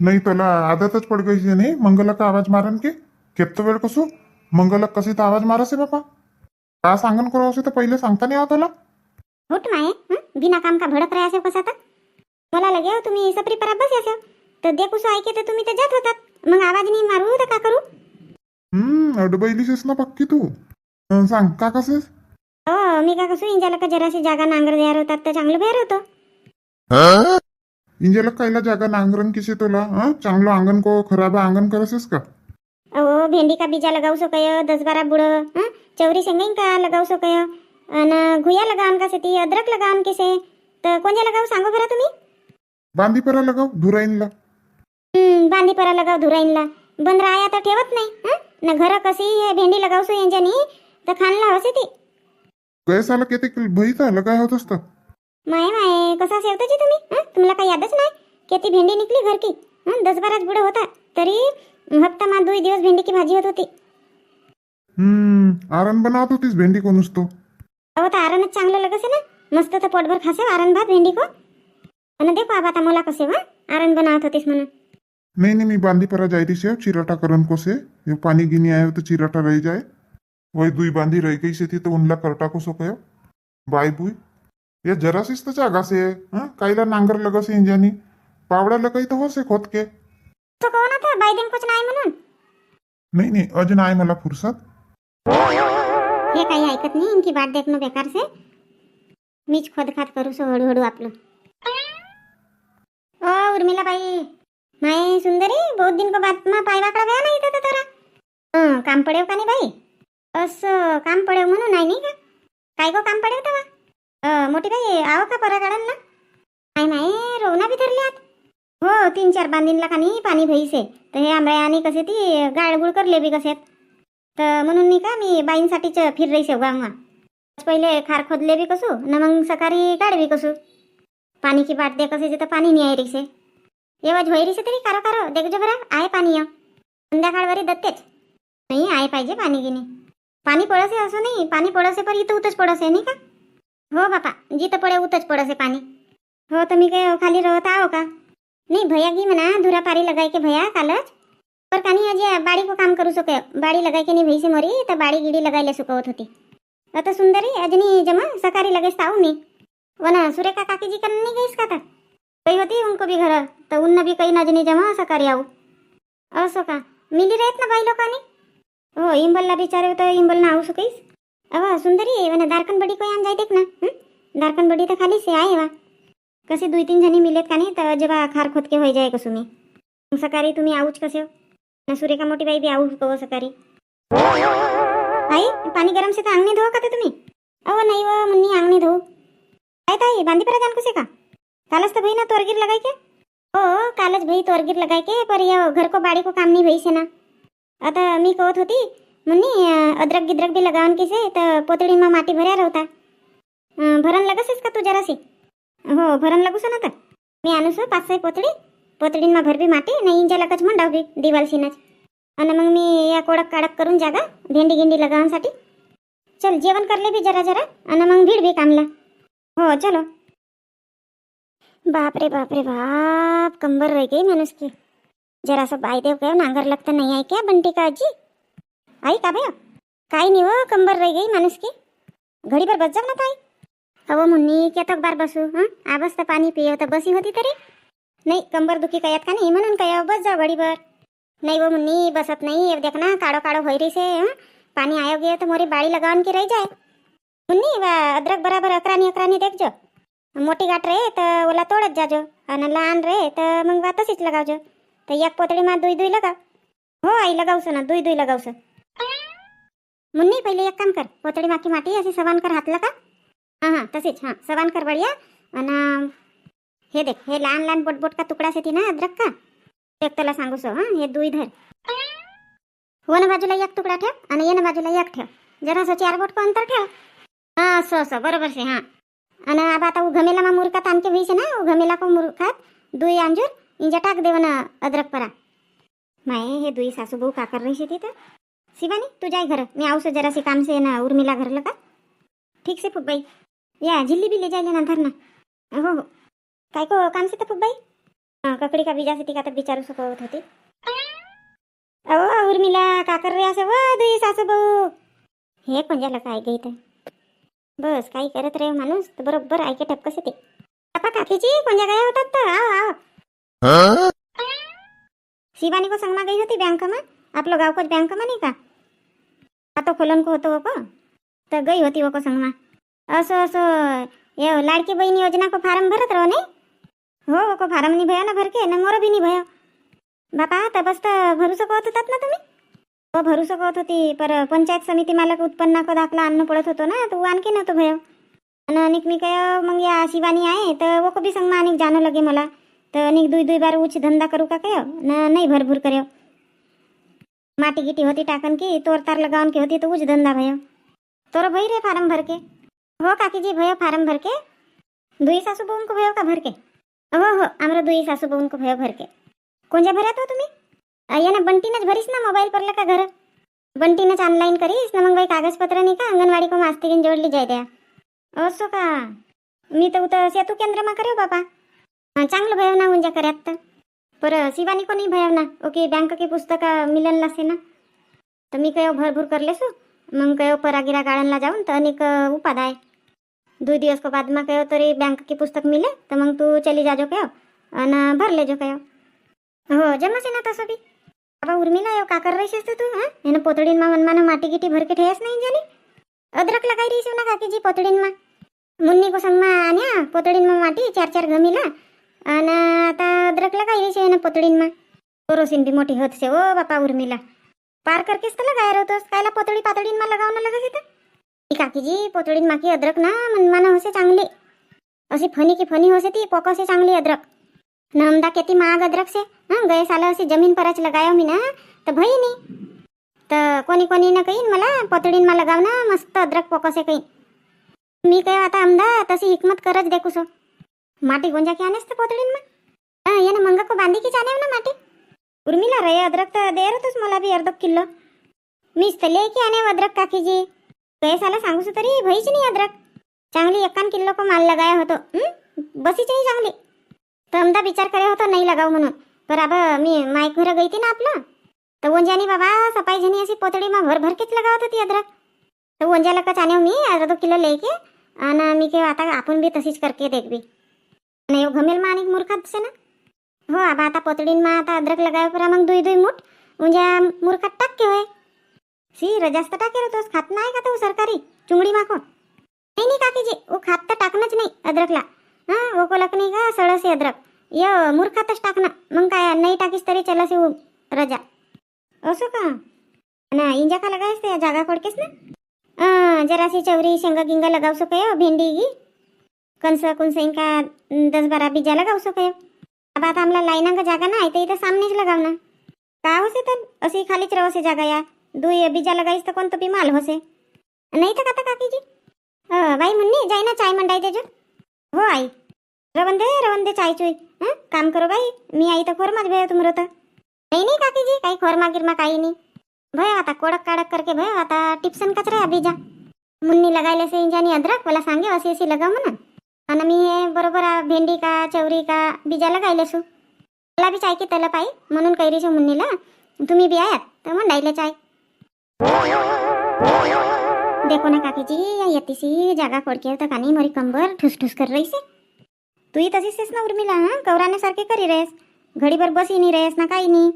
नाही त्याला आदतच पड गई नाही. मंगला का आवाज मारन की. केत्तो वेळ कसो? मंगला कशी तर आवाज मारसे बापा. का सांगन करो असे तर पहिले सांगता नाही आहो त्याला? होट माये हं? बिना काम का भडक रहा असेल कसा तर? मला लगे हो, तुम्ही सपरी पर बस असेल. तर दे कुसो ऐके तर तुम्ही तर जात होतात. मग आवाज नाही मारू तर का करू? हम्म अडबैलीसेस ना पक्की तू? अं, सांग का कसेस मी का कसं इंजाला का जराशी जागा नांगर द्यार होतात तर चांगलं बाहेर होतं. इंजेला कायला जागा नांगरण किसे तुला? हं? चांगलं अंगण को खराब अंगण करसेस का? अहो भेंडी का बीजा लगाऊ सकय दस बारा बुडं? चवरी शेंगाईन का लगाऊ सकय? अन घुया लगावन का ती अद्रक लगावन किसे? तर कोणत्या लगाऊ सांगू बरं तुम्ही? बांधी परा लगाव धुराईनला. हं, बांधी परा लगाव धुराईनला. बंद राया तर ठेवत नाही हं? न घर कशी हे भेंडी लगावसो यांच्यानी? तर खाणला हसे ती गय साला किती भईचा आलं काय होत असतं? माय माय कसा सेवताची तुम्ही? हं? तुम्हाला काही यादच नाही? किती भेंडी निघली घर की हं? दस बाराच बुडं होता तरी हप्ता मा दुई दिवस भेंडी की भाजी होत होती. हम्म आरण बनवत होतीस भेंडी कोणूस तो अहो तर आरणच चांगलं लगसे ना? मस्त तर पोटभर खासे आरण भात भेंडी को आणि देखो आबा आता मला कसे वा आरण बनावत होतीस म्हणून. नहीं नहीं मी बांधी परा रही से चिराटा करन को से ये पानी गिनी आयो तो चिराटा रह जाए वही दुई बांधी रह गई से थी तो उनला करटा को सो कयो बाय बुई। ये जरा सिस तो जागा से हाँ काईला नांगर लगा से इंजानी। पावड़ा लगाई तो हो से खोद के। तो कोण आता बायदेन कुछ नाही म्हणून नहीं नहीं अजून आहे मला फुरसत। हे काही ऐकत नाही इनकी बाट देखणं बेकार से। मीच खोदखात करू सो हळूहळू आपलं ओ उर्मिला बाई। माय सुंदरी बहुत दिन को बाद मा पाय वाकडा गया नाही इथं तर तोरा? हं, काम पडेव का नाही बाई? असं काम पडेव म्हणून नाही नाही का? काय गो काम पडेव तेव्हा? मोठी बाई आहो का परा काढाल ना? नाही नाही रोवना बी धरल्यात हो तीन चार बांधीनला का नाही पाणी भईसे तर हे आंबळ्या आणि कसे ती गाळगुळ करले बी कसेत तर म्हणून नाही का मी बाईंसाठीच फिर रही शेवगांवा पहिले खार खोदले बी कसू न मग सकाळी गाडवी कसू. पाणी की बाट दे कसे तर पाणी नाही आहे रिक्षे. एवढ होई रिसे तरी कारो कारो देखजो बरं आहे पाणी संध्याकाळ संध्याकाळवरी दत्तेच. नाही आहे पाहिजे पाणी गिनी पाणी पडसे असो नाही पाणी पडसे पर इथं उतच पडसे नाही का? हो बापा जिथं पडे उतच पडसे पाणी. हो तुम्ही मी काय खाली राहत आहो का? नाही भैया गी म्हणा धुरा पारी लगाय के भैया कालच. पर कानी अजे बाड़ी को काम करू सके? बाड़ी लगाय के नहीं भई मरी तर बाड़ी गिड़ी लगायला सुकवत होती. आता सुंदरी अजनी जमा सकारी लगेच ताऊ मी. वना सुरेखा काकीजी कन गईस का था होती उनको भी घर तर उन्न भी कही नजनी जमा सकारी आऊ. असो का? मिली रेत ना बाई लोकांनी? हो इंबलला बिचारे तर इंबल ना आऊ सुकईस अवा सुंदरी, वना दारकन बडी को आम जायते ना हं? दारकन बडी तर खाली से आहे वा। कसे दुई तीन जणी मिलेत का नाही तर जेव्हा खार खोदके होई जाय कसू मी मग सकाळी तुम्ही आऊच कसे हो? ना सुरेखा मोठी बाई बी आऊ कव सकाळी आई पाणी गरम से तर अंगणी धुवा का ते तुम्ही अहो नाही व, मुन्नी अंगणी धुवू काय ताई बांधी परा जान कसे का? कालच तर भाई ना तोरगीर लगाई के? हो कालच भाई तोरगीर लगाई के, पर ये घर को बाड़ी को काम नहीं भई से ना। आता मी कहत होती मुन्नी अद्रक गिद्रक बी लगावन किसे तर पोतळीमा माटी भर्या राहता अं, भरण लगसेस का तू जरासी? हो भरण लागूस ना तर. मी आणूस पाच सहा पोतळी पोतळींमा भरबी माटी नाही इंजा लगच मंडाव बी दिवालसीनच आणि मग मी या कोडक काडक करून जागा भेंडी गिंडी लगावांसाठी चल जेवण करले बी जरा जरा आणि मग भीड बी कामला. हो चलो. बापरे बापरे बाप बाप कंबर रह गई माणूस की जरा सा बाय देव काय नांगर लगता नाही आहे क्या बंटी का आजी आई का भया? काय नाही हो कंबर रही गई माणूस की। घडी भर बस ना ताई। अहो मुन्नी केतक बार बसू हं? आबस तर पाणी पिय हो, तर बसी होती तरी। नाही कंबर दुखी कयात का नाही म्हणून काय बस जाऊ घडीभर नाही वो मुन्नी बसत नाही देख ना काड़ो काड़ो होई रही से हाँ? पानी आयो गया तो मोरी बाळी लगावन की रही जाए। मुन्नी वा अदरक बराबर अकरानी अकरानी देख जो मोटी गाठ रहे तर ओला तोड़त जाजो आणि लहान रे तर मग वा तशीच लगावजो तर एक पोतळी मा दुई दुई लगाव. हो आई, लगावस ना, दुई दुई लगावस. मुन्नी पहिले एक काम कर, पोतळी माकी माटी अशी सवान कर हातला का? हाँ हाँ तशीच हाँ, सवान कर बढिया. आणि हे देख, हे लहान बोट बोट का तुकडा से ना, अद्रक का? एक त्याला सांगू सो हा, हे दुई धर. वन बाजूला एक तुकडा ठेव आणि येन बाजूला एक ठेव. जरा जरासं चार बोट को अंतर ठेव. हा, असं असं, बरोबर से हा. आणि अब आता उघमेला मा मुरकात आणखी होईसे ना, उघमेला को मुरकात, दुई अंजूर. इंजा टाक देव ना अद्रक परा। माय हे दुई सासू भाऊ का कर रही तिथं शिवानी तू जाय घर मी आवसो जराशी काम से ना उर्मिला घरलं का ठीक से फुगबाई या झिल्ली बिल्ली जायले ना धरणं हो हो। काय को काम से खूप बाई अं, ककडी का बीजासाठी का तर विचारू शकत होती। अहो उर्मिला का कर रे असं? व दुई सासू भाऊ हे कोणत्याला काय गई तर बस काही करत रे माणूस तर बरोबर ऐके टपकस येते काकीची कोणत्या काय होतात तर? आव आव शिवानी को संगमा गई होती बैंक में आपलं गावकोच बैंक में नाही का? आता खोलन को होतो को तो गई होती वो को संगमा. असो असो ये लाडकी बहन योजना को फार्म भरत रहो नहीं? हो वो को फार्म नहीं भया ना भर के ना मोर बी नहीं भया। बापा तर बस तर भरू शकत होतात ना तुम्ही? हो भरू शकत होती पर पंचायत समिती मालक उत्पन्न को दाखला आणणं पडत होतो ना तू आणखी नव्हतं भयो आणि अनेक मी काय मग या शिवानी आहे तर वो को बी संगमा अनेक जाणं लगे मला। तर अनेक दुई दुई बार उच धंदा करू का काय न नाही भरभूर કર્યો माटी गिटी होती टाकन की तोर तार लगावन की होती तो उच धंदा भयो तोर भई रे फार्म भर के हो काकीजी भयो फार्म भर के दुई सासू बहून को भयो का भर के हो हो आमरो दुई सासू बहून को भयो भर के कोणत्या भऱ्यात हो तुम्ही अ, ये ना बंटीनच भरीस ना मोबाईल परला का घर बंटीनच ऑनलाईन करीस ना मग बाई कागदपत्र नाही का अंगणवाडी को मास्तीरीन जोडली जाय द्या असो का मी तर उतर सेतू केंद्रमा करे बापा अ, चांगलं भयो ना जा कर्यात तर. पर शिवानी कोणी नाही ना ओके बँक की पुस्तक मिलन लासे ना. तर मी कयो भरभूर करलेसो. मग कयो परागिरा गार्डनला जाऊन तर अनेक उपाद आहे. दो दिवस को बाद में कहो तरी बँक की पुस्तक मिले तर मग तू चली जाजो कहो अन भरले जो कहो हो जमसे ना तसं बी बाबा उर्मिला यो का कर रहीस तू हा यानं पोतडीनमा मनमानं माटी गिटी भरके ठेस नाही जानी अदरक लगाई रहीस ना काकीजी पोतडीनमा मुन्नी को संगमा आण्या पोतडीनमा माटी चार चार गमीला अन आता अद्रक लगाई रहीस ना पोतडीनमा पोरोसीन बी मोठी होत से ओ बापा उर्मिला. पार करकेस तर लगाय होतोस कायला पोतळी पोतडी लगाव ना लगस इथं? ती काकीजी पोतळीन माकी अद्रक ना मनमाना होसे चांगली. अशी फनी की फनी होसे ती पोकोसे चांगली अद्रक. नमदा किती महाग अद्रक से हं गए साल अशी जमीन परच लगायो मी ना तर भई नाही तर कोणी कोणी ना कहीन मला पोतळीन मा लगाव ना मस्त अद्रक पोकोसे कहीन मी काय आता आमदा तशी हिकमत करच देखू सो माटी गोंजा की आनेस तर पोतळीन मग ये ना मंगा को बांधी की जाने ना माटी। उर्मिला रे अद्रक तर दे रतोस मला बी अर्धो किलो। मीच तर लेकी आने अद्रक काकीजी गैसाला सांगू तरी भईच नाही अद्रक। चांगली एकान किलो को माल लगाया होतो हं? बसीचीही चांगली। तर अमदा विचार करे होतो नाही लगाव म्हणून पर अब मी माईक घर गई ना आपलं तर वंजानी बाबा सफाई झनी अशी पोतडी मा भर भर लगावत होती अद्रक। तर वंजाला का चाने हो मी अर्धा किलो लेके आणि मी के आता आपण बी तशीच करके देख नाही घमेल मा आणि मूर्खात से ना? हो आबा आता पोतडीन मा आता अद्रक लगाव करा मग दुई दुई मुठ. म्हणजे मूर्खात टाक होय? सी रजास्त टाके रे होतोस खात नाही का तू सरकारी? चुंगडी माको नाही नाही काकीजी ओ खात तर टाकणंच नाही अद्रकला. हां ओकोलक नाही का सळसे अद्रक. य मूर्खातच टाकणं. मग काय नाही टाकीस तरी चलसे उ रजा. असो का? ना इंजा का लगायस ते? जागा कोडकेस ना? जरासी चवरी शेंगा गिंगा लगावसो काय हो, भेंडी गी कंस कुणसईन का दस बारा बीजा लगाव सो कयो अब आता आम्हाला लाईनांग जागा ना तर इथं सामनेच लगाव ना। का होसे तर अशी खालीच रवसे जागा या। दुई बीजा लगाईस तर कोणतं बी माल होसे नाही तर कहता काकीजी अ, बाई म्हणणे जाई ना चाय मंडाई देजो। हो आई। रवन दे रवन दे चाय चुई। हं काम करो बाई मी आई तर खोर माझ भय तुमरो तर नाही नाही काकीजी काही खोरमा गिरमा काही नाही। भय आता कोडक काडक करके भय आता। टिप्सन कचरा बीजा मुन्नी लगायला से इंजानी अद्रक मला सांगे अशी अशी लगाव म्हणून आणि मी हे बरोबर भेंडी का चवरी का बीजाला गायले सू मला बी चाय की तलप आहे म्हणून कैरीचे मुन्नीला. तुम्ही बी आयात तर मंडाईले चाय. देखो ना काकीजी या यतीसी जागा कोडके तर कानी मोरी कंबर ठुस ठुस कर रही से तू ही तशीच आहेस ना उर्मिला हा? कवराने सारखे करी रेस घडीभर बसी नाही रेस ना काही नाही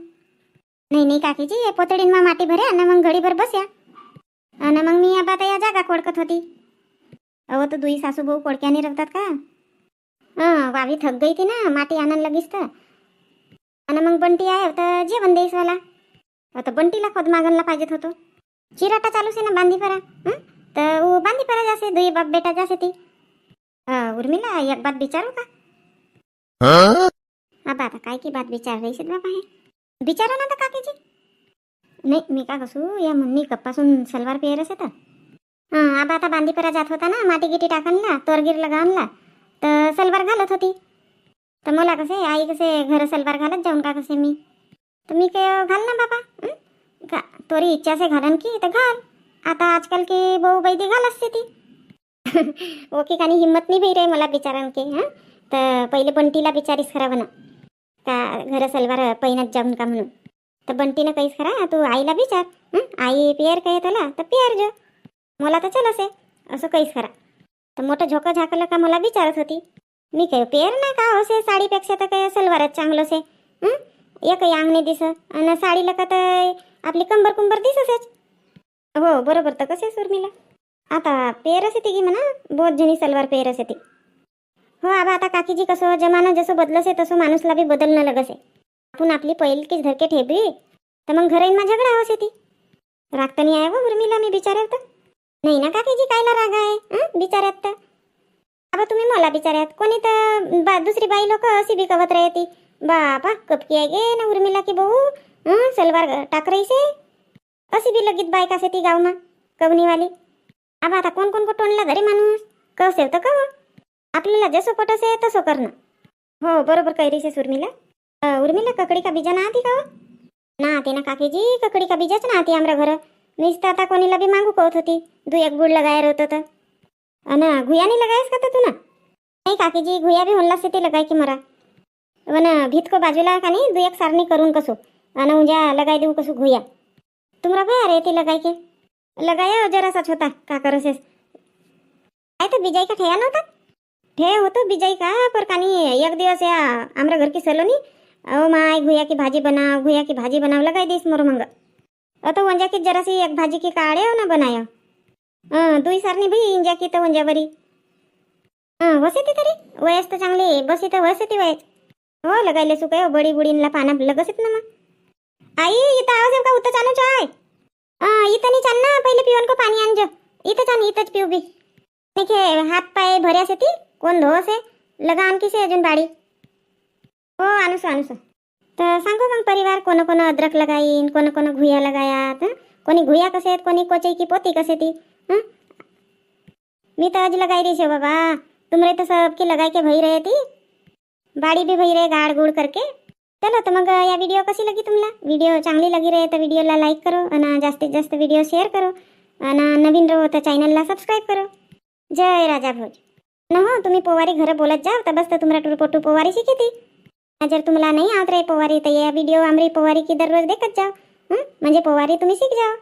नाही नाही काकीजी हे पोतडीन मा माटी भरे आणि मग घडीभर बस्या आणि मग मी आता आता या जागा कोडकत होती. अहो तर दुई सासू भाऊ कोडक्याने रखतात का? हां वावी थक गई थी ना माटी आणायला लगेच तर. आणि मग बंटी आहे तर जेवण देईस वाला आता बंटीला खोद मागणला पाहिजेत होतो. चिराटा चालू से ना बांधी परा हं? तर वो बांधी परा जासे दुई बाप बेटा जासे ती. उर्मिला एक बात विचारू का? आबा आता काय की बात विचार रही बाबा हे. विचारा ना तर काकीजी नाही मी का कसू या मुन्नी कप्पासून सलवार पेरस येतं हां आबा आता बांदीपरा जात होता ना माटी गिटी टाकणला तोरगीर लगावणला तर सलवार घालत होती. तर मला कसे आई कसे घर सलवार घालत जाऊन का कसे मी? तर मी काय घाल ना बाबा का तोरी इच्छा से घालन की तर घाल. आता आजकाल की भाऊ बैदी घाल असते ती. ओके कानी हिंमत नाही भेट रे मला बिचारान की हां? तर पहिले बंटीला बिचारीस खरा म्हणा का घर सलवार पहिनत जाऊन का म्हणून. तर बंटीनं काहीच खरा तू आईला विचार आई पियर काय त्याला? तर पियर जो. मला तर चल आहे असं काहीच खरा तर मोठं झोकं झाकलं का मला विचारत होती. मी काय पेर नाही का असे साडीपेक्षा तर काय सलवारच चांगलं असे? एक अंगणे दिस आणि साडीला का तर आपली कंबर कुंबर दिसच हो बरोबर तर कसे सुरमीला आता पेरच येते की म्हणा बहुत जणी सलवार पेर असे ती. हो आबा आता काकीजी कसं जमाना जसं बदलसे तसं माणूसला बी बदलणं लगस. आहे आपण आपली पहिलकीच धरके ठेबी तर मग घराईन माझ्याकडे झगडा हवस येते आहे व उर्मिला मी बिचारेल तर? नाही ना काकीजी कायला राग आहे? बिचारात बिचाऱ्यात तर. बाबा तुम्ही मला बिचाऱ्यात. कोणी तर बा दुसरी बाई लोक अशी बी कवत राहती. बापा कपकी आहे गे ना उर्मिला की भाऊ सलवार टाक रहीसे अशी बी लगीत बायक असे ती गावमा कवनीवाली. आबा आता कोण कोण को टोनला घरी माणूस? कसेव तर कव? आपल्याला जसं पटसे तसं करणं. हो बरोबर कैरीसे सुर्मिला उर्मिला. उर्मिला ककडी का बीजा ना आती का हो? ना आते ना काकीजी ककडी का बीजाच ना आती आमरा घरं. नुसतं आता कोणीला बी मागू कहत होती दू एक बुड लगायर होतं तर अन, घुया नाही लगायस का तर तू ना? नाही काकीजी, घुया बी होनला ते लगाय की मरा। वन भीत को बाजूला का नाही दू एक सारणी करून कसो। अन उद्या लगाय देऊ कसो घुया। तुमरा भया रे ते लगाय के? लगाया जरासाच होता का करसेस काय तर बिजाई का ठेया नव्हता? ठे होतो बिजाई का, पर कानी एक दिवस या आमरा घर की सलोनी अहो माय, घुया की भाजी बनाव घुया की भाजी बनाव लगाय देस मोर मंग। अतो वंजा की जरासी एक भाजी की हो ना बनाया? हं दुई सारणी भाई इंजा की तर वंजावरी हं वसे ती तरी? वयस तर चांगली बस इथं वस ती वयस। हो लगायले सुकाय हो, बडी बुडीनला पाना लगस येत ना मग आई इथं आवाज़ येऊ का उतर चालू चाय इथं नाही चाल ना पहिले पिवन को पाणी आणजो इथं चाल इथंच पिऊ बी के हात पाय भऱ्यास येते कोण धोस आहे लगा आणखी से अजून बाडी। हो आणूस आणूस तर सांगू मग परिवार कोण कोण अद्रक लगाईन कोण कोण घुया लगायात? कोणी घुया कसे आहेत कोणी कोचई की पोती कसे ती? मी तर आज लगाई रही छे बाबा, तुमरे तो सबकी लगाई के भई रहे थी बाड़ी भी भई रहे, गाड़ गुड़ करके? चलो तो मग या व्हिडिओ कशी लगी तुम्हाला व्हिडिओ चांगली लगी रहे तर व्हिडिओला लाईक करो आणि जास्तीत जास्त व्हिडिओ शेअर करो आणि नवीन रहो तर चॅनलला सबस्क्राईब करो। जय राजा भोज। न हो तुम्ही पोवारी घरं बोलत जाओ तर बस तर तुम्हाला पोटू पोवारी शिकिती जर तुम्हाला नाही आत रे पोवारी तर या व्हिडिओ आमरी पोवारी की दररोज देखत जाओ म्हणजे पोवारी तुम्ही शिक जाओ.